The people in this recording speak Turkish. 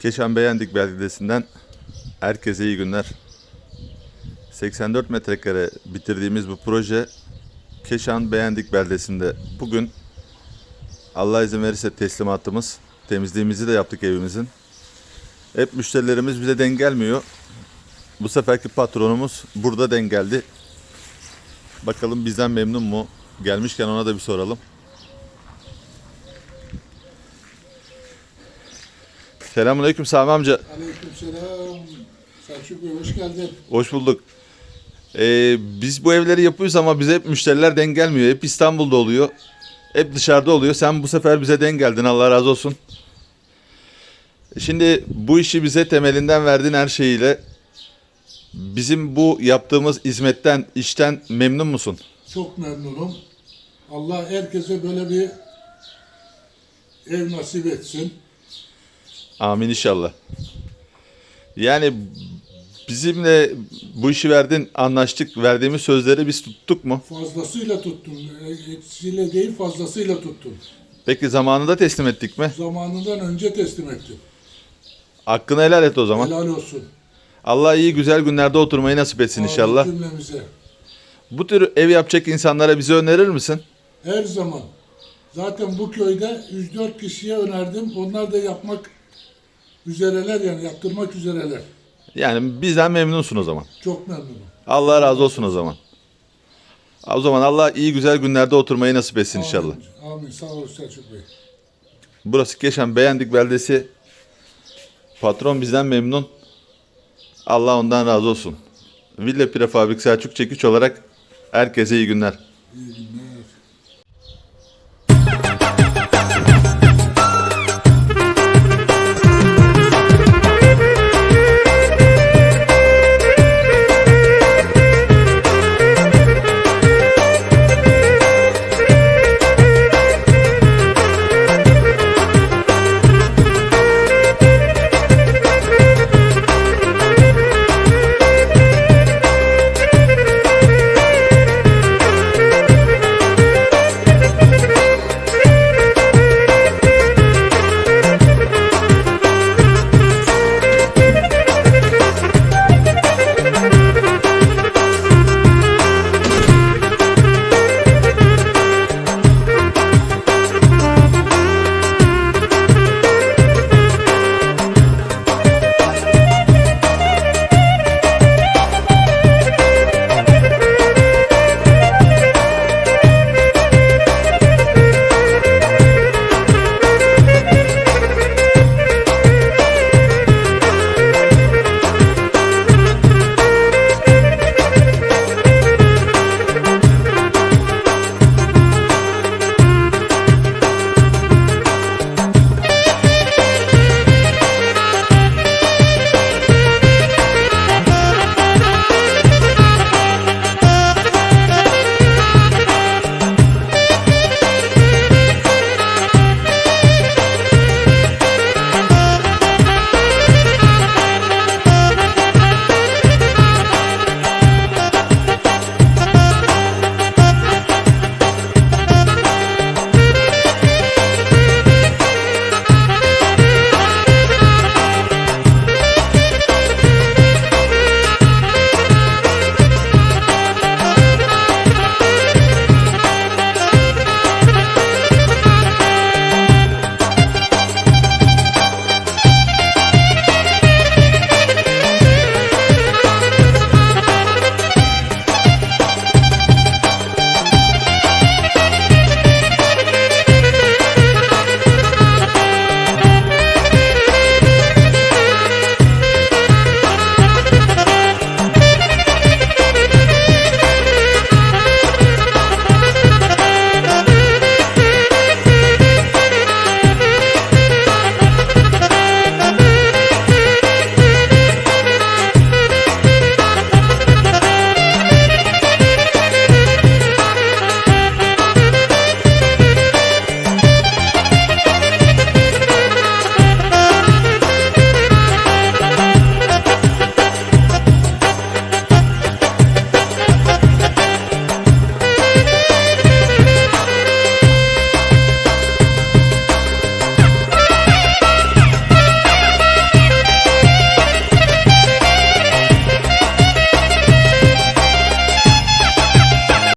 Keşan Beğendik beldesinden herkese iyi günler. 84 metrekare bitirdiğimiz bu proje Keşan Beğendik beldesinde bugün Allah izin verirse teslimatımız. Temizliğimizi de yaptık evimizin. Hep müşterilerimiz bize denk gelmiyor. Bu seferki patronumuz burada denk geldi. Bakalım bizden memnun mu? Gelmişken ona da bir soralım. Selamünaleyküm Sami amca. Aleykümselam. Selçuk Bey hoş geldin. Hoş bulduk. Ee, biz bu evleri yapıyoruz ama bize hep müşteriler denk gelmiyor. Hep İstanbul'da oluyor. Hep dışarıda oluyor. Sen bu sefer bize denk geldin. Allah razı olsun. Şimdi bu işi bize temelinden verdiğin her şeyiyle bizim bu yaptığımız hizmetten, işten memnun musun? Çok memnunum. Allah herkese böyle bir ev nasip etsin. Amin inşallah. Yani bizimle bu işi verdin, anlaştık. Verdiğimiz sözleri biz tuttuk mu? Fazlasıyla tuttun. Eksiyle değil fazlasıyla tuttun. Peki zamanında teslim ettik mi? Zamanından önce teslim ettin. Hakkını helal et o zaman. Helal olsun. Allah iyi güzel günlerde oturmayı nasip etsin inşallah. Amin Cümlemize. Bu tür ev yapacak insanlara bize önerir misin? Her zaman. Zaten bu köyde 3-4 kişiye önerdim. Onlar da yapmak üzereler yani yaptırmak üzereler. Yani bizden memnunsun o zaman. Çok memnunum. Allah razı olsun o zaman. O zaman Allah iyi güzel günlerde oturmayı nasip etsin inşallah. Amin. Amin. Sağ ol Selçuk Bey. Burası Keşan Beğendik beldesi. Patron bizden memnun. Allah ondan razı olsun. Villa Prefabrik Selçuk Çekiç olarak herkese iyi günler. İyi günler.